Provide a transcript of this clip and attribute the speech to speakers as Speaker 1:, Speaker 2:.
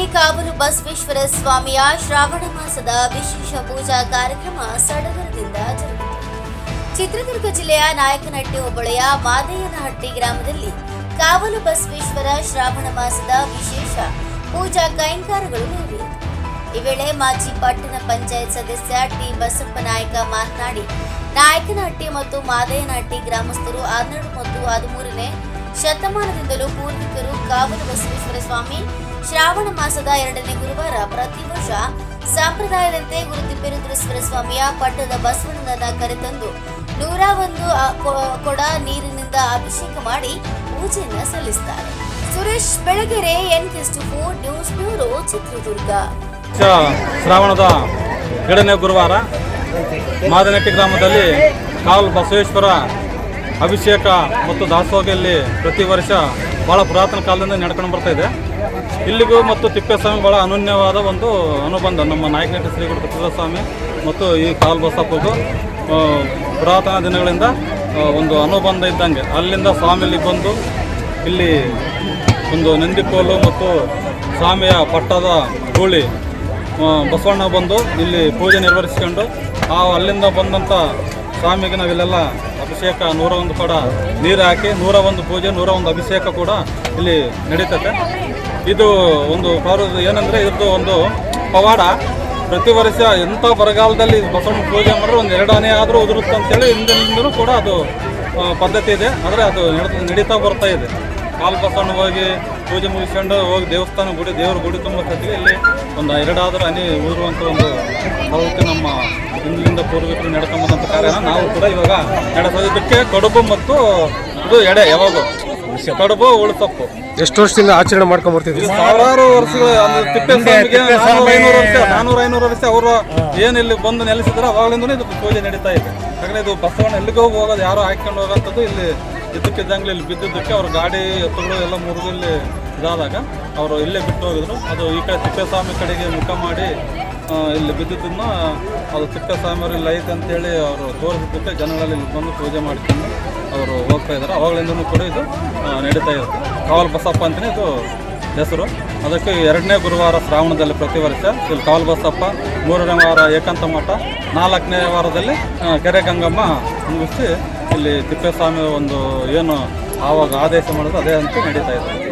Speaker 1: ಬೆಳಗೆರೆ ಕಾವಲು ಬಸವೇಶ್ವರ ಸ್ವಾಮಿಯ ಶ್ರಾವಣ ಮಾಸದ ವಿಶೇಷ ಪೂಜಾ ಕಾರ್ಯಕ್ರಮ ಸಡಗರದಿಂದ ಜರುಗಿತು. ಚಿತ್ರದುರ್ಗ ಜಿಲ್ಲೆಯ ನಾಯಕನಹಟ್ಟಿ ಹೋಬಳಿಯ ಮಾದಯ್ಯನಹಟ್ಟಿ ಗ್ರಾಮದಲ್ಲಿ ಕಾವಲು ಬಸವೇಶ್ವರ ಶ್ರಾವಣ ಮಾಸದ ವಿಶೇಷ ಪೂಜಾ ಕೈಂಕಾರಗಳು ನೆರವೇರಿತು. ಈ ವೇಳೆ ಮಾಜಿ ಪಟ್ಟಣ ಪಂಚಾಯತ್ ಸದಸ್ಯ ಟಿ ಬಸಪ್ಪ ನಾಯಕ ಮಾತನಾಡಿ, ನಾಯಕನಹಟ್ಟಿ ಮತ್ತು ಮಾದಯ್ಯನಹಟ್ಟಿ ಗ್ರಾಮಸ್ಥರು ಹನ್ನೆರಡು ಮತ್ತು ಹದಿಮೂರನೇ ಶತಮಾನದಿಂದಲೂ ಪೂರ್ವಿಕರು ಕಾವಲು ಬಸವೇಶ್ವರ ಸ್ವಾಮಿ ಶ್ರಾವಣ ಮಾಸದ ಎರಡನೇ ಗುರುವಾರ ಪ್ರತಿ ವರ್ಷ ಸಂಪ್ರದಾಯದಂತೆ ಗುರುತಿಪ್ಪೇರುದ್ರೇಶ್ವರ ಸ್ವಾಮಿಯ ಪಟ್ಟದ ಬಸವಣ್ಣನ ಕರೆತಂದು ನೂರ ಒಂದು ಕೊಡ ನೀರಿನಿಂದ ಅಭಿಷೇಕ ಮಾಡಿ ಪೂಜೆಯನ್ನ ಸಲ್ಲಿಸುತ್ತಾರೆ Suresh Belagere N four news bureau, Chitradurga.
Speaker 2: ಶ್ರಾವಣದ ಎರಡನೇ ಗುರುವಾರ ಮಾದನಟ್ಟಿ ಗ್ರಾಮದಲ್ಲಿ ಕಾಲ್ ಬಸವೇಶ್ವರ ಅಭಿಷೇಕ ಮತ್ತು ದಾಸೋಗಿಯಲ್ಲಿ ಪ್ರತಿ ವರ್ಷ ಭಾಳ ಪುರಾತನ ಕಾಲದಿಂದ ನಡ್ಕೊಂಡು ಬರ್ತಾ ಇದೆ. ಇಲ್ಲಿಗೂ ಮತ್ತು ತಿಪ್ಪೇಸ್ವಾಮಿ ಭಾಳ ಅನನ್ಯವಾದ ಒಂದು ಅನುಬಂಧ. ನಮ್ಮ ನಾಯಕನಟ್ಟಿ ಶ್ರೀಗುರು ತಿಪ್ಪೇಸ್ವಾಮಿ ಮತ್ತು ಈ ಕಾಲ್ಬಸಪ್ಪಗೂ ಪುರಾತನ ದಿನಗಳಿಂದ ಒಂದು ಅನುಬಂಧ ಇದ್ದಂಗೆ. ಅಲ್ಲಿಂದ ಸ್ವಾಮಿ ಇಲ್ಲಿಗೆ ಬಂದು ಇಲ್ಲಿ ಒಂದು ನಂದಿಕೋಲು ಮತ್ತು ಸ್ವಾಮಿಯ ಪಟ್ಟದ ಗೂಳಿ ಬಸವಣ್ಣ ಬಂದು ಇಲ್ಲಿ ಪೂಜೆ ನಿರ್ವಹಿಸ್ಕೊಂಡು, ಆ, ಅಲ್ಲಿಂದ ಬಂದಂಥ ಸ್ವಾಮಿಗೆ ನಾವಿಲ್ಲೆಲ್ಲ ಅಭಿಷೇಕ ನೂರ ಒಂದು ಕೂಡ ನೀರು ಹಾಕಿ ನೂರ ಒಂದು ಪೂಜೆ ನೂರ ಒಂದು ಅಭಿಷೇಕ ಕೂಡ ಇಲ್ಲಿ ನಡೀತದೆ ಇದು ಒಂದು ಪೌರ ಏನಂದರೆ ಇದ್ರದ್ದು ಒಂದು ಪವಾಡ. ಪ್ರತಿ ವರ್ಷ ಎಂಥ ಬರಗಾಲದಲ್ಲಿ ಬಸವಣ್ಣ ಪೂಜೆ ಮಾಡಿದ್ರೆ ಒಂದು ಎರಡು ಆನೆ ಆದರೂ ಉದುರುತ್ತೆ ಅಂತೇಳಿ ಹಿಂದಿನಿಂದಲೂ ಕೂಡ ಅದು ಪದ್ಧತಿ ಇದೆ. ಆದರೆ ಅದು ನಡೆ- ನಡೀತಾ ಬರ್ತಾ ಇದೆ. ಕಾಲು ಬಸವಣ್ಣ ಹೋಗಿ ಪೂಜೆ ಮುಗಿಸ್ಕೊಂಡು ಹೋಗಿ ದೇವಸ್ಥಾನ ಗುಡಿ ದೇವ್ರ ಗುಡಿ ತುಂಬ ಕತ್ತಿಗೆ ಇಲ್ಲಿ ಒಂದು ಎರಡಾದರೂ ಹನಿ ಊರುವಂಥ ಒಂದು ಪ್ರವೃತ್ತಿ ನಮ್ಮ ಹಿಂದಿನಿಂದ ಪೂರ್ವಿಕರು ನಡ್ಕೊಂಬಂದಂಥ ಕಾರ್ಯನ ನಾವು ಕೂಡ ಇವಾಗ ನಡೆಸೋದಕ್ಕೆ ಕಡುಬು ಮತ್ತು ಇದು ಎಡೆ ಯಾವಾಗೂ. ಕಡುಬು ಉಳುಸೊಪ್ಪು
Speaker 3: ಎಷ್ಟು ವರ್ಷದಿಂದ ಆಚರಣೆ ಮಾಡ್ಕೊಂಡ್ ಬರ್ತಿದ್ವಿ
Speaker 2: ಇದು ಸಾವಿರಾರು ವರ್ಷಗಳು ಅಂದ್ರೆ ತಿಪ್ಪೇಸ್ವಾಮಿಗೆ ಐನೂರು ವರ್ಷ ನಾನೂರ ಐನೂರು ವರ್ಷ ಅವರು ಏನು ಇಲ್ಲಿ ಬಂದು ನೆಲೆಸಿದ್ರೆ ಅವಾಗಲಿಂದ ಇದು ಪೂಜೆ ನಡೀತಾ ಇದೆ. ಯಾಕಂದ್ರೆ ಇದು ಬಸವಣ್ಣ ಎಲ್ಲಿಗೂ ಹೋಗೋದು ಯಾರು ಹಾಕ್ಕೊಂಡು ಹೋಗೋಂಥದ್ದು ಇಲ್ಲಿ ಇದ್ದಕ್ಕಿದ್ದಂಗೆ ಇಲ್ಲಿ ಬಿದ್ದಿದ್ದಕ್ಕೆ ಅವ್ರ ಗಾಡಿ ಎತ್ತುಗಳು ಎಲ್ಲ ಮುರಿದಲ್ಲಿ ಇದಾದಾಗ ಅವರು ಇಲ್ಲೇ ಬಿಟ್ಟು ಹೋಗಿದ್ರು. ಅದು ಈ ಕಡೆ ತಿಪ್ಪೇಸ್ವಾಮಿ ಕಡೆಗೆ ಮುಖ ಮಾಡಿ ಇಲ್ಲಿ ಬಿದ್ದಿದ್ದನ್ನು ಅದು ತಿಪ್ಪೇಸ್ವಾಮಿ ಅವ್ರು ಇಲ್ಲಿ ಐತೆ ಅಂತೇಳಿ ಅವರು ತೋರಿಸಿದ್ದಕ್ಕೆ ಜನಗಳಲ್ಲಿ ಇಲ್ಲಿ ಬಂದು ಪೂಜೆ ಮಾಡ್ಕೊಂಡು ಅವರು ಹೋಗ್ತಾ ಇದ್ದಾರೆ. ಅವಾಗಲಿಂದನೂ ಕೂಡ ಇದು ನಡೀತಾ ಇರುತ್ತೆ. ಕಾವಲ್ ಬಸಪ್ಪ ಅಂತಲೇ ಇದು ಹೆಸರು. ಅದಕ್ಕೆ ಎರಡನೇ ಗುರುವಾರ ಶ್ರಾವಣದಲ್ಲಿ ಪ್ರತಿ ವರ್ಷ ಇಲ್ಲಿ ಕಾವಲ್ ಬಸಪ್ಪ ಮೂರನೇ ವಾರ ಏಕಾಂತ ಮಠ, ನಾಲ್ಕನೇ ವಾರದಲ್ಲಿ ಕೆರೆ ಗಂಗಮ್ಮ ಮುಗಿಸಿ ಇಲ್ಲಿ ತಿಪ್ಪೇಸ್ವಾಮಿ ಒಂದು ಏನು ಆವಾಗ ಆದೇಶ ಮಾಡೋದು ಅದೇ ಅಂತ ನಡೀತಾ ಇದೆ.